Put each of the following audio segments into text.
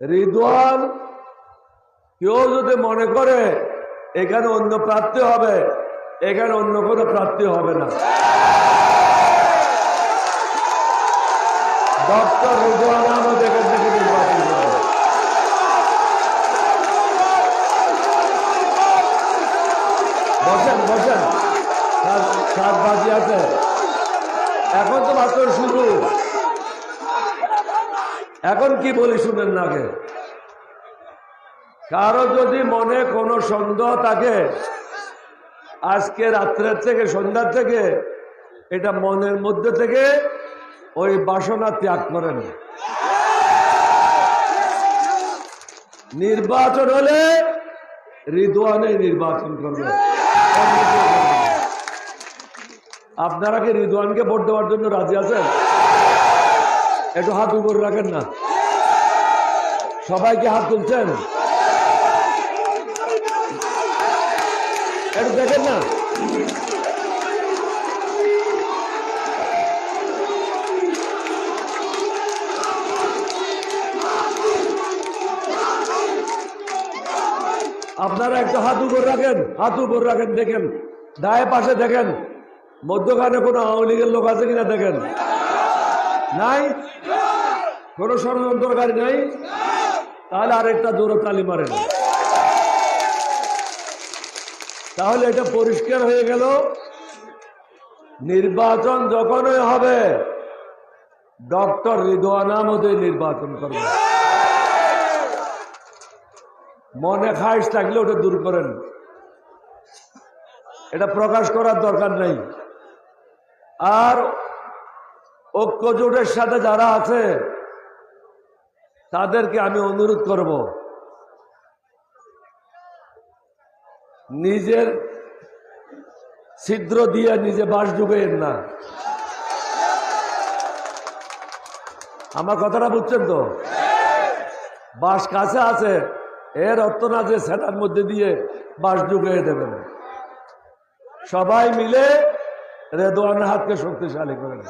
রিদওয়ান, কেউ যদি মনে করে, এখানে অন্য প্রার্থী হবে, এখানে অন্য কোনো প্রার্থী হবে না। ডক্টর রিদওয়ান আহমদ এখান থেকে বসেন বসেন। সাত বাজি আছে। এখন তো মাত্র শুরু। এখন কি বলি শুনেন না আগে। কারও যদি মনে কোনো সন্দেহ থাকে, আজকে রাত্রের থেকে, সন্ধ্যার থেকে, এটা মনের মধ্যে থেকে ওই বাসনা ত্যাগ করেন। নির্বাচন হলে রিদওয়ানে নির্বাচন করবে। আপনারা কি রিদওয়ানকে ভোট দেওয়ার জন্য রাজি আছেন? একটু হাত উপরে রাখেন না। সবাইকে হাত তুলছেন? একটু দেখেন না। আপনারা একটু হাত উপর রাখেন, হাত উপর রাখেন, দেখেন। ডায়ে পাশে দেখেন। মধ্যখানে কোনো আওয়ামী লীগের লোক আছে কিনা দেখেন। নাই? কোনো ষড়যন্ত্রকারী নাই? তাহলে আরেকটা জোরে তালি মারেন। তাহলে এটা পরিষ্কার হয়ে গেল। নির্বাচন যখনই হবে, ডক্টর রিদওয়ান আহমদে নির্বাচন করবে। মনে খাইস থাকলে ওটা দূর করেন। এটা প্রকাশ করার দরকার নাই। আর ঐক্য জোটের সাথে যারা আছে, তাদেরকে আমি অনুরোধ করব, নিজের ছিদ্র দিয়ে নিজে বাস ঢুকেন না। আমার কথাটা বুঝছেন তো? বাস কাছে আছে, এর অর্থ না যে সেটার মধ্যে দিয়ে বাস ঢুকিয়ে দেবেন। সবাই মিলে রেদোয়ানের হাতকে শক্তিশালী করেন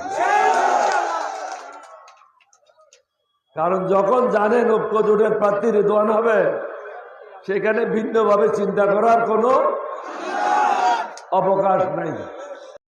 কারণ যখন জানেন ঐক্য জোটের প্রার্থী রিদোয়ান হবে, সেখানে ভিন্নভাবে চিন্তা করার কোনো অবকাশ নাই।